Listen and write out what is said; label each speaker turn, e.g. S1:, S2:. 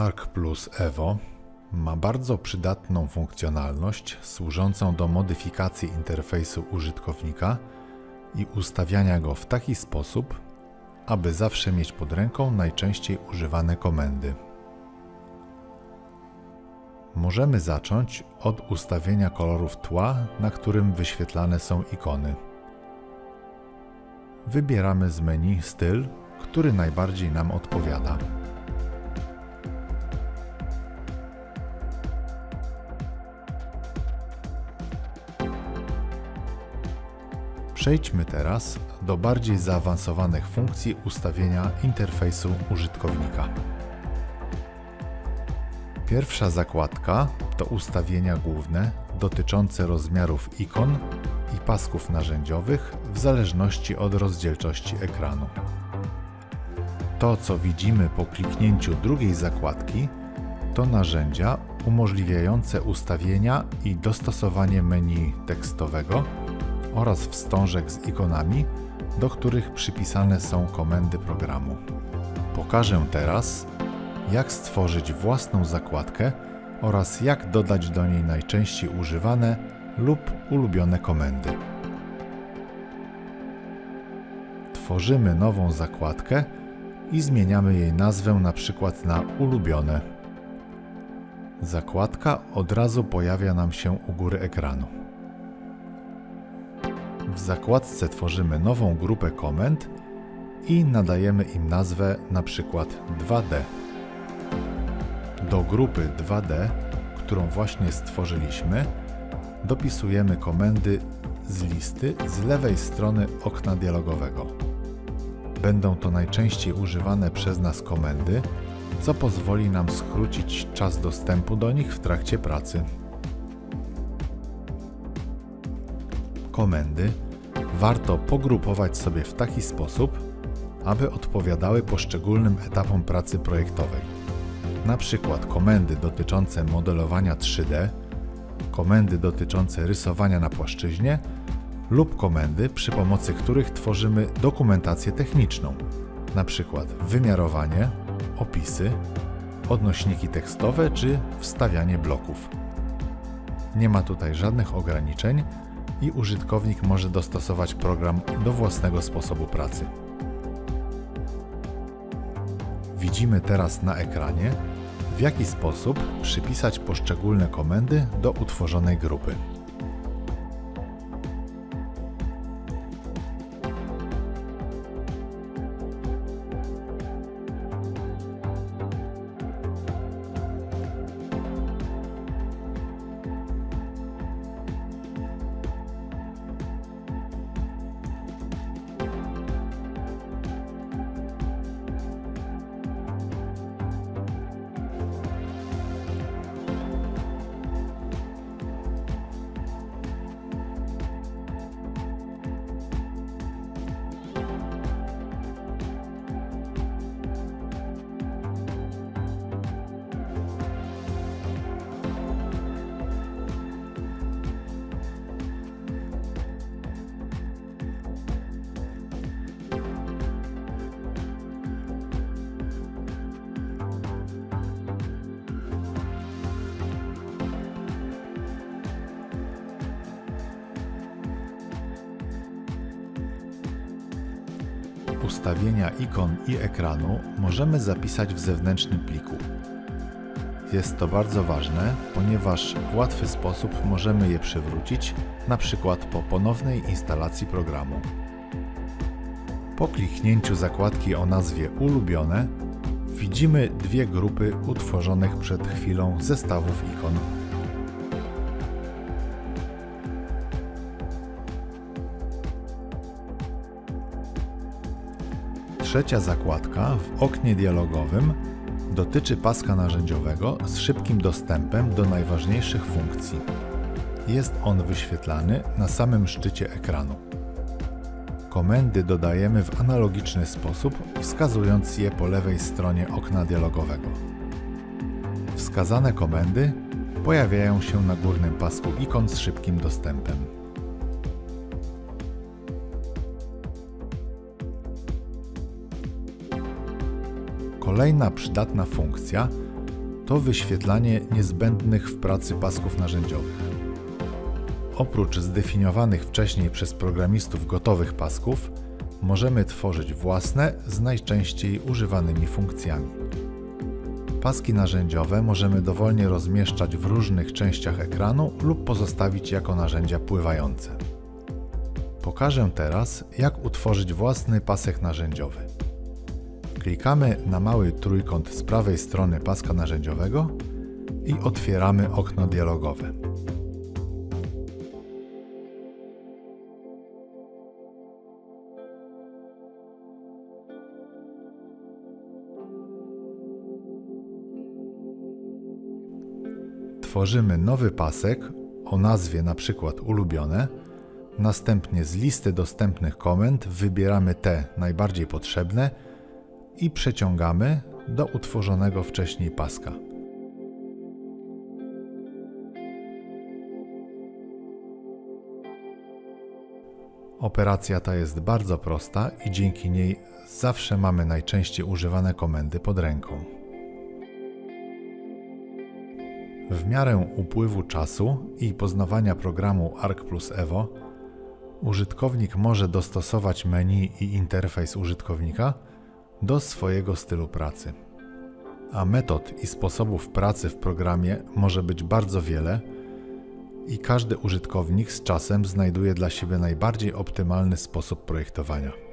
S1: Arc Plus Evo ma bardzo przydatną funkcjonalność służącą do modyfikacji interfejsu użytkownika i ustawiania go w taki sposób, aby zawsze mieć pod ręką najczęściej używane komendy. Możemy zacząć od ustawienia kolorów tła, na którym wyświetlane są ikony. Wybieramy z menu styl, który najbardziej nam odpowiada. Przejdźmy teraz do bardziej zaawansowanych funkcji ustawienia interfejsu użytkownika. Pierwsza zakładka to ustawienia główne dotyczące rozmiarów ikon i pasków narzędziowych w zależności od rozdzielczości ekranu. To, co widzimy po kliknięciu drugiej zakładki, to narzędzia umożliwiające ustawienia i dostosowanie menu tekstowego oraz wstążek z ikonami, do których przypisane są komendy programu. Pokażę teraz, jak stworzyć własną zakładkę oraz jak dodać do niej najczęściej używane lub ulubione komendy. Tworzymy nową zakładkę i zmieniamy jej nazwę na przykład na ulubione. Zakładka od razu pojawia nam się u góry ekranu. W zakładce tworzymy nową grupę komend i nadajemy im nazwę na przykład 2D. Do grupy 2D, którą właśnie stworzyliśmy, dopisujemy komendy z listy z lewej strony okna dialogowego. Będą to najczęściej używane przez nas komendy, co pozwoli nam skrócić czas dostępu do nich w trakcie pracy. Komendy warto pogrupować sobie w taki sposób, aby odpowiadały poszczególnym etapom pracy projektowej. Na przykład komendy dotyczące modelowania 3D, komendy dotyczące rysowania na płaszczyźnie lub komendy, przy pomocy których tworzymy dokumentację techniczną, na przykład wymiarowanie, opisy, odnośniki tekstowe czy wstawianie bloków. Nie ma tutaj żadnych ograniczeń i użytkownik może dostosować program do własnego sposobu pracy. Widzimy teraz na ekranie, w jaki sposób przypisać poszczególne komendy do utworzonej grupy. Ustawienia ikon i ekranu możemy zapisać w zewnętrznym pliku. Jest to bardzo ważne, ponieważ w łatwy sposób możemy je przywrócić, na przykład po ponownej instalacji programu. Po kliknięciu zakładki o nazwie Ulubione widzimy dwie grupy utworzonych przed chwilą zestawów ikon. Trzecia zakładka w oknie dialogowym dotyczy paska narzędziowego z szybkim dostępem do najważniejszych funkcji. Jest on wyświetlany na samym szczycie ekranu. Komendy dodajemy w analogiczny sposób, wskazując je po lewej stronie okna dialogowego. Wskazane komendy pojawiają się na górnym pasku ikon z szybkim dostępem. Kolejna przydatna funkcja to wyświetlanie niezbędnych w pracy pasków narzędziowych. Oprócz zdefiniowanych wcześniej przez programistów gotowych pasków, możemy tworzyć własne z najczęściej używanymi funkcjami. Paski narzędziowe możemy dowolnie rozmieszczać w różnych częściach ekranu lub pozostawić jako narzędzia pływające. Pokażę teraz, jak utworzyć własny pasek narzędziowy. Klikamy na mały trójkąt z prawej strony paska narzędziowego i otwieramy okno dialogowe. Tworzymy nowy pasek o nazwie np. ulubione. Następnie z listy dostępnych komend wybieramy te najbardziej potrzebne i przeciągamy do utworzonego wcześniej paska. Operacja ta jest bardzo prosta i dzięki niej zawsze mamy najczęściej używane komendy pod ręką. W miarę upływu czasu i poznawania programu Arc plus Evo, użytkownik może dostosować menu i interfejs użytkownika do swojego stylu pracy. A metod i sposobów pracy w programie może być bardzo wiele i każdy użytkownik z czasem znajduje dla siebie najbardziej optymalny sposób projektowania.